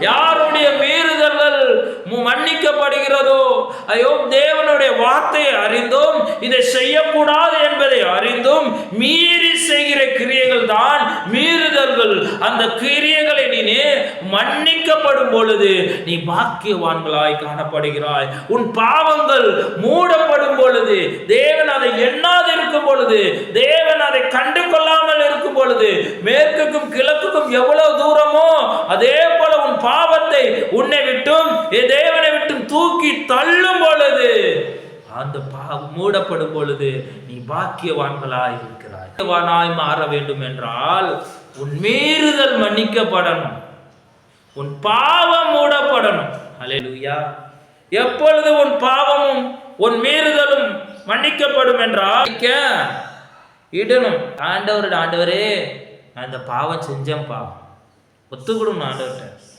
யாருடைய மீறுதல்கள் மன்னிக்கப்படுகிறதோ ஐயோ தேவனுடைய வார்த்தையை அறிந்தும் இதை செய்யக்கூடாது என்பதை அறிந்தும் மீறி செய்கிற கிரியைகள் தான் மீறுதல்கள். அந்த கிரியைகளை நீ மன்னிக்கப்படும் பொழுது நீ பாக்கியவான்களாய் காணப்படுகிறாய். உன் பாவங்கள் மூடப்படும் பொழுது தேவன் அதை எண்ணாது இருக்கும் பொழுது தேவன் அதை கண்டு கொள்ளாமல் இருக்கும் பொழுது மேற்குக்கும் கிழக்குக்கும் எவ்வளவு தூரமோ அதே என் தேவனை விட்டு தூக்கி தள்ளும் பொழுது அந்த பாவம் மூடப்படும் பொழுது நீ பாக்கியவான்களாய் இருக்கிறாய். பாக்கியவானாய் மாற வேண்டும் என்றால் உன் மீறுதல் மன்னிக்கப்படணும். உன் பாவம் மூடப்படணும். ஹalleluya. எப்பொழுது உன் பாவமும் உன் மீறுதலும் மன்னிக்கப்படும் என்றால் இடணும். ஆண்டவர் ஆண்டவரே அந்த பாவம் செஞ்சேன் பாவம் ஒத்துக்கிடும் ஆண்டவர்கிட்ட.